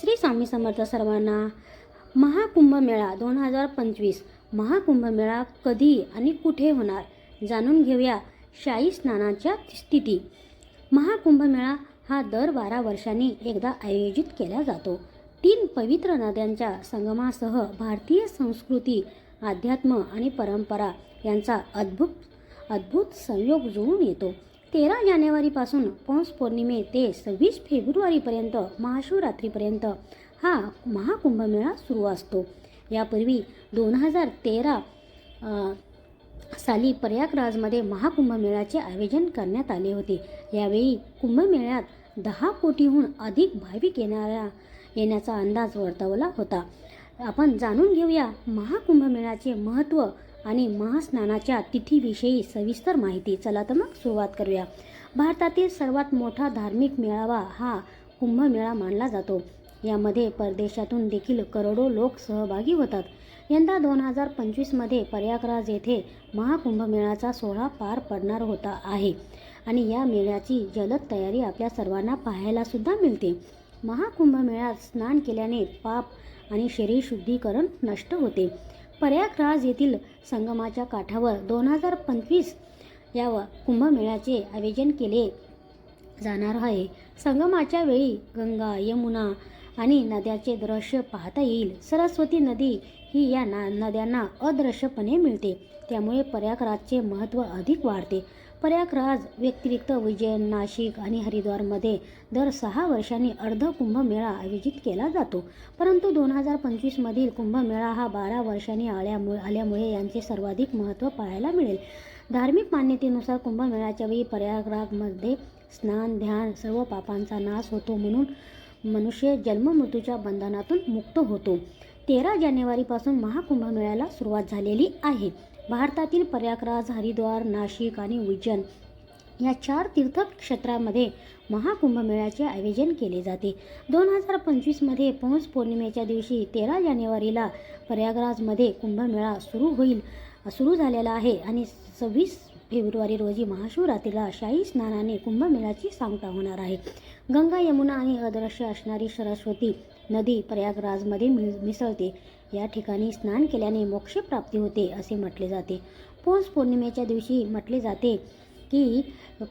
श्री स्वामी समर्थ सर्वांना महाकुंभमेळा दोन हजार पंचवीस. महाकुंभमेळा कधी आणि कुठे होणार जाणून घेऊया शाही स्नानाच्या स्थिती. महाकुंभमेळा हा दर बारा वर्षांनी एकदा आयोजित केला जातो. तीन पवित्र नद्यांच्या संगमासह भारतीय संस्कृती अध्यात्म आणि परंपरा यांचा अद्भुत अद्भुत संयोग जुळून येतो. तेरा जानेवारीपासून पौष पौर्णिमे ते सव्वीस फेब्रुवारीपर्यंत महाशिवरात्रीपर्यंत हा महाकुंभमेळा सुरू असतो. यापूर्वी दोन हजार तेरा साली प्रयागराजमध्ये महाकुंभमेळ्याचे आयोजन करण्यात आले होते. यावेळी कुंभमेळ्यात दहा कोटीहून अधिक भाविक येणाऱ्या येण्याचा अंदाज वर्तवला होता. आपण जाणून घेऊया महाकुंभमेळ्याचे महत्त्व आणि महास्नानाच्या तिथीविषयी सविस्तर माहिती. चला तर मग सुरुवात करूया. भारतातील सर्वात मोठा धार्मिक मेळावा हा कुंभमेळा मानला जातो. यामध्ये परदेशातून देखील करोडो लोक सहभागी होतात. यंदा दोन हजार पंचवीसमध्ये प्रयागराज येथे महाकुंभमेळ्याचा सोहळा पार पडणार होता आहे. आणि या मेळ्याची जलद तयारी आपल्या सर्वांना पाहायला सुद्धा मिळते. महाकुंभमेळ्यात स्नान केल्याने पाप आणि शरीर शुद्धीकरण नष्ट होते. प्रयागराज येथील संगमाच्या काठावर दोन हजार पंचवीस या व- कुंभमेळ्याचे आयोजन केले जाणार आहे. संगमाच्या वेळी गंगा यमुना आणि नद्याचे दृश्य पाहता येईल. सरस्वती नदी ही या ना नद्यांना अदृश्यपणे मिळते. त्यामुळे प्रयागराजचे महत्त्व अधिक वाढते. प्रयागराज व्यतिरिक्त विजय नाशिक आणि हरिद्वारमध्ये दर सहा वर्षांनी अर्ध कुंभमेळा आयोजित केला जातो. परंतु दोन हजार पंचवीसमधील कुंभमेळा हा बारा वर्षांनी आल्यामुळे आल्यामुळे यांचे सर्वाधिक महत्त्व पाहायला मिळेल. धार्मिक मान्यतेनुसार कुंभमेळ्याच्या वेळी प्रयागराजमध्ये स्नान ध्यान सर्व पापांचा नाश होतो म्हणून मनुष्य जन्ममृत्यूच्या बंधनातून मुक्त होतो. तेरा जानेवारीपासून महाकुंभमेळ्याला सुरुवात झालेली आहे. भारतातील प्रयागराज हरिद्वार नाशिक आणि उज्जैन या चार तीर्थक्षेत्रामध्ये महाकुंभमेळ्याचे आयोजन केले जाते. दोन हजार पंचवीसमध्ये पौष पौर्णिमेच्या दिवशी तेरा जानेवारीला प्रयागराजमध्ये कुंभमेळा सुरू होईल सुरू झालेला आहे आणि सव्वीस फेब्रुवारी रोजी महाशिवरात्रीला शाही स्नानाने कुंभमेळ्याची सांगता होणार आहे. गंगा यमुना आणि अदृश्य असणारी सरस्वती नदी प्रयागराजमध्ये मिळ मिसळते. या ठिकाणी स्नान केल्याने मोक्षप्राप्ती होते असे म्हटले जाते. पौष पौर्णिमेच्या दिवशी म्हटले जाते की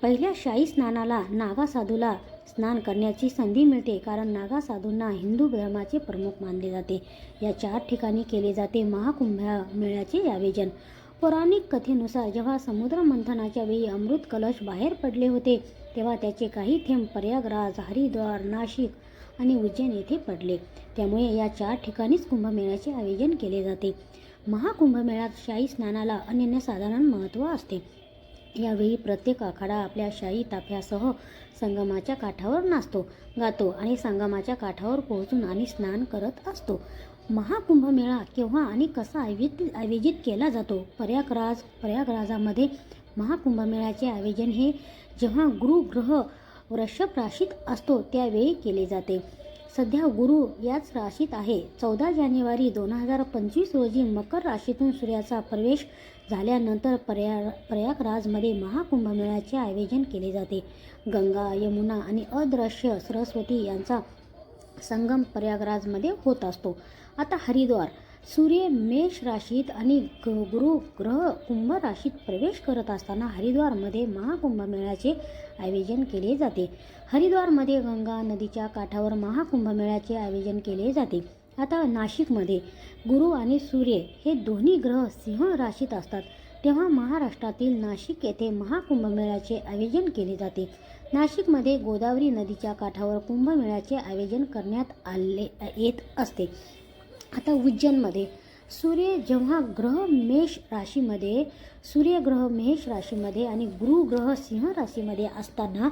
पहिल्या शाही स्नानाला नागा साधूला स्नान करण्याची संधी मिळते कारण नागा साधूंना हिंदू धर्माचे प्रमुख मानले जाते. या चार ठिकाणी केले जाते महाकुंभ मेळ्याचे आयोजन. पौराणिक कथेनुसार जेव्हा समुद्र मंथनाच्या वेळी अमृत कलश बाहेर पडले होते तेव्हा त्याचे काही थेंब प्रयागराज हरिद्वार नाशिक आणि उज्जैन येथे पडले. त्यामुळे या चार ठिकाणीच कुंभमेळ्याचे आयोजन केले जाते. महाकुंभमेळ्यात शाही स्नानाला अनन्यसाधारण महत्त्व असते. यावेळी प्रत्येक आखाडा आपल्या शाही ताफ्यासह संगमाच्या काठावर नाचतो गातो आणि संगमाच्या काठावर पोहोचून आणि स्नान करत असतो. महाकुंभमेळा केव्हा आणि कसा आयोजित आयोजित केला जातो? प्रयागराज प्रयागराजामध्ये महाकुंभमेळ्याचे आयोजन हे जेव्हा गुरु ग्रह वृषभ राशीत असतो त्यावेळी केले जाते. सध्या गुरु याच राशीत आहे. चौदा जानेवारी दोन हजार पंचवीस रोजी मकर राशीतून सूर्याचा प्रवेश झाल्यानंतर प्रया प्रयागराजमध्ये महाकुंभमेळ्याचे आयोजन केले जाते. गंगा यमुना आणि अदृश्य सरस्वती यांचा संगम प्रयागराजमध्ये होत असतो. आता हरिद्वार सूर्य मेष राशीत आणि ग- गुरु ग्रह कुंभ राशीत प्रवेश करत असताना हरिद्वारमध्ये महाकुंभमेळ्याचे आयोजन केले जाते. हरिद्वारमध्ये गंगा नदीच्या काठावर महाकुंभमेळ्याचे आयोजन केले जाते. आता नाशिकमध्ये गुरु आणि सूर्य हे दोन्ही ग्रह सिंह राशीत असतात. तेव्हा महाराष्ट्रातील नाशिक येथे महाकुंभमेळ्याचे आयोजन केले जाते. नाशिकमध्ये गोदावरी नदीच्या काठावर कुंभमेळ्याचे आयोजन करण्यात आले येत असते. आता उज्जैनमध्ये सूर्य जेव्हा ग्रह मेष राशीमध्ये सूर्यग्रह मेष राशीमध्ये आणि गुरुग्रह सिंह राशीमध्ये असताना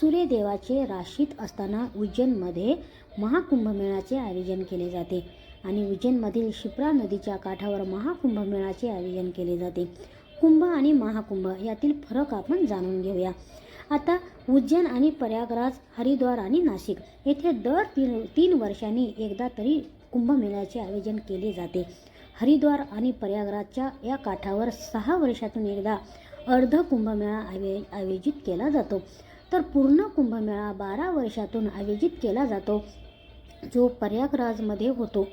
सूर्यदेवाचे राशीत असताना उज्जैनमध्ये महाकुंभमेळ्याचे आयोजन केले जाते. आणि उज्जैनमधील शिप्रा नदीच्या काठावर महाकुंभमेळाचे आयोजन केले जाते. कुंभ आणि महाकुंभ यातील फरक आपण जाणून घेऊया. आता उज्जैन आणि प्रयागराज हरिद्वार आणि नाशिक येथे दर तीन तीन वर्षांनी एकदा तरी कुंभमेळ्याचे आयोजन केले जाते. हरिद्वार आणि प्रयागराजच्या या काठावर सहा वर्षातून एकदा अर्ध कुंभमेळा आयो आयोजित केला जातो. तर पूर्ण कुंभमेळा बारा वर्षातून आयोजित केला जातो. जो प्रयागराजमध्ये होतो.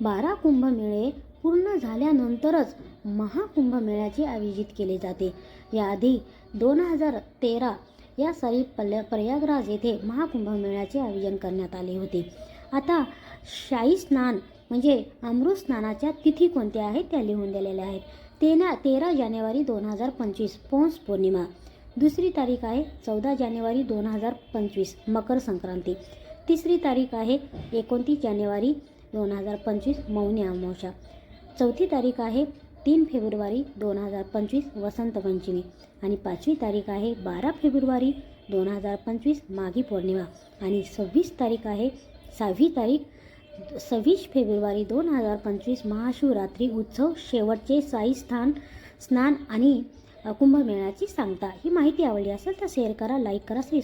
बारा कुंभमेळे पूर्ण झाल्यानंतरच महाकुंभमेळ्याचे आयोजित केले जाते. याआधी दोन हजार तेरा या साली पल प्रयागराज येथे महाकुंभमेळ्याचे आयोजन करण्यात आले होते. आता शाही स्नान म्हणजे अमृत स्नानाच्या तिथी कोणत्या आहेत त्या लिहून दिलेल्या आहेत. तेना तेरा जानेवारी दोन हजार पंचवीस पौष पौर्णिमा. दुसरी तारीख आहे चौदा जानेवारी दोन हजार पंचवीस मकर संक्रांती. तिसरी तारीख आहे एकोणतीस जानेवारी दोन हजार पंचवीस मौनी अमावस्या. चौथी तारीख आहे तीन फेब्रुवारी दोन हजार पंचवीस वसंत पंचमी आणि पाचवी तारीख आहे बारा फेब्रुवारी दोन हजार पंचवीस माघी पौर्णिमा आणि सव्वीस तारीख आहे सहावी तारीख सव्वीस फेब्रुवारी दोन हजार पंचवीस महाशिवरात्री उत्सव शेवटचे साई स्थान स्नान आणि कुंभमेळ्याची सांगता. ही माहिती आवडली असेल तर शेअर करा लाईक करा श्री